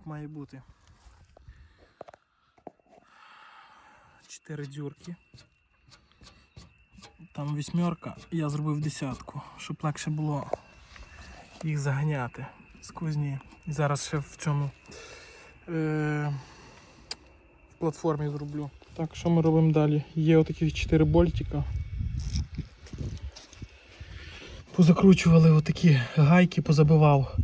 як має бути. Чотири дзюрки. Там вісьмерка, я зробив десятку, щоб легше було їх заганяти з кузні. І зараз ще в цьому е- в платформі зроблю. Так, що ми робимо далі? Є отакі 4 больтика. Позакручували отакі гайки, позабивав.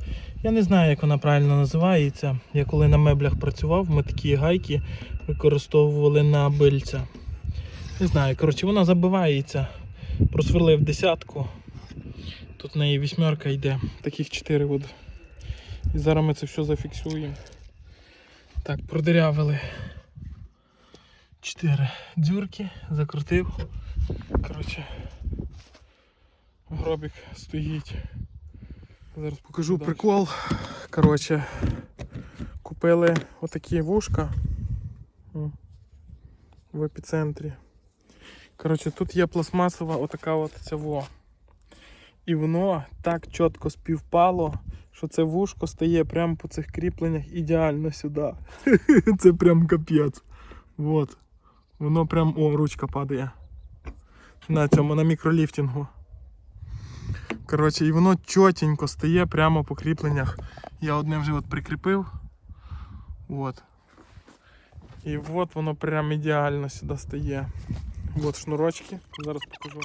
Я не знаю, як вона правильно називається. Я коли на меблях працював, ми такі гайки використовували на бильця. Не знаю, коротше, вона забивається. Просверлив десятку. Тут в неї вісьмерка йде. Таких 4 от. І зараз ми це все зафіксуємо. Так, продирявили 4 дзюрки, закрутив. Коротше, гробик стоїть. Зараз покажу прикол. Коротше, купили отакі вушка в епіцентрі. Коротше, тут є пластмасова отака от ця во. І воно так чітко співпало, що це вушко стає прямо по цих кріпленнях ідеально сюди. Це прям капець. Вот. Воно прям. О, ручка падає. На цьому, на мікроліфтингу. Коротше, і воно чотенько стає прямо по кріпленнях. Я одне вже от прикріпив. От. І от воно прям ідеально сюди стає. От шнурочки. Зараз покажу.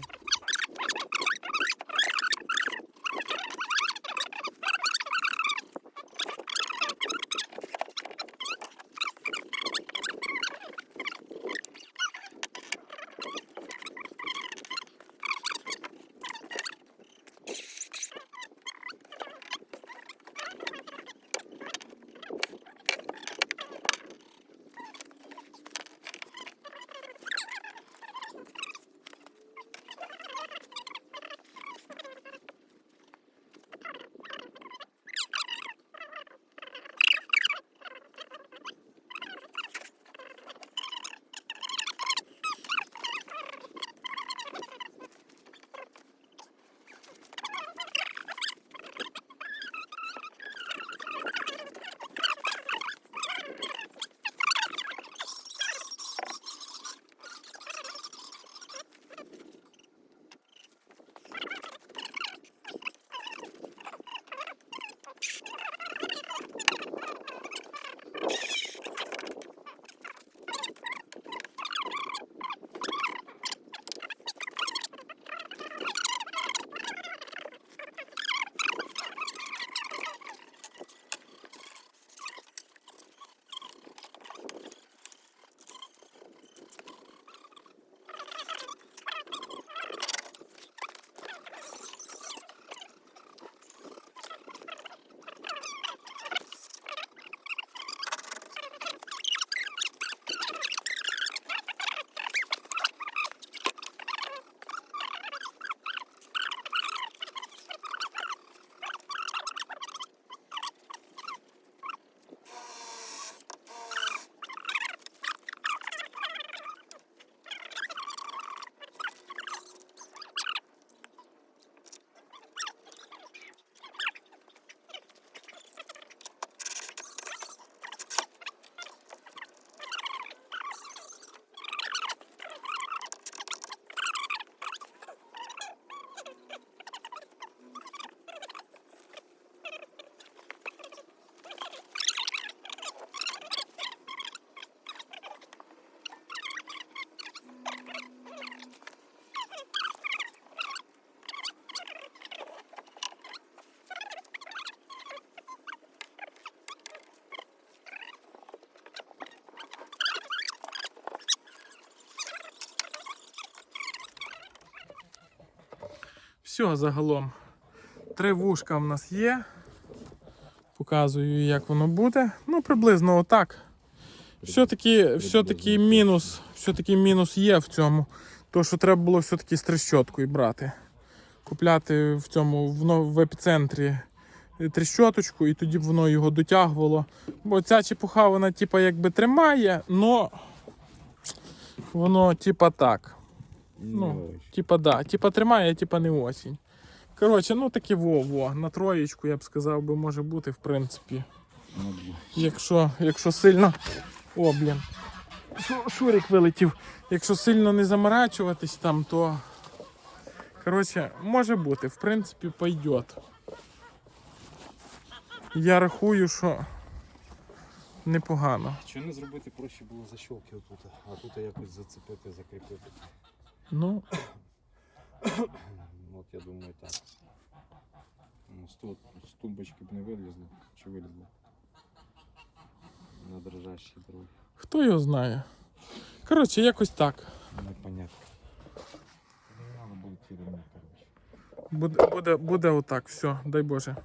Все загалом. Три вушка в нас є. Показую, як воно буде. Ну, приблизно отак. Все-таки все-таки мінус, все-таки мінус є в цьому. То, що треба було все-таки з трещоткою брати. Купляти в цьому в, в епіцентрі трещоточку, і тоді б воно його дотягувало. Бо ця чепуха, вона типа якби тримає, но воно типа так. Ну, типа да, типа тримає, типа не осінь. Коротше, ну таке во-во. На троєчку, я б сказав, би може бути, в принципі. Ну. Якщо, якщо сильно. О, блін. Шурик вилетів. Якщо сильно не заморачуватись там, то. Коротше, може бути, в принципі, пойдет. Я рахую, що непогано. Чого не зробити проще було защолки отут, а тут якось зацепити, закріпити. Ну, От я думаю так. Ну, з, тумбочки б не вилізло. Чи вилізло? На дрожащій дорогі. хто його знає. Коротше, якось так. Непонятно. Буде, буде, буде отак, все, дай Боже.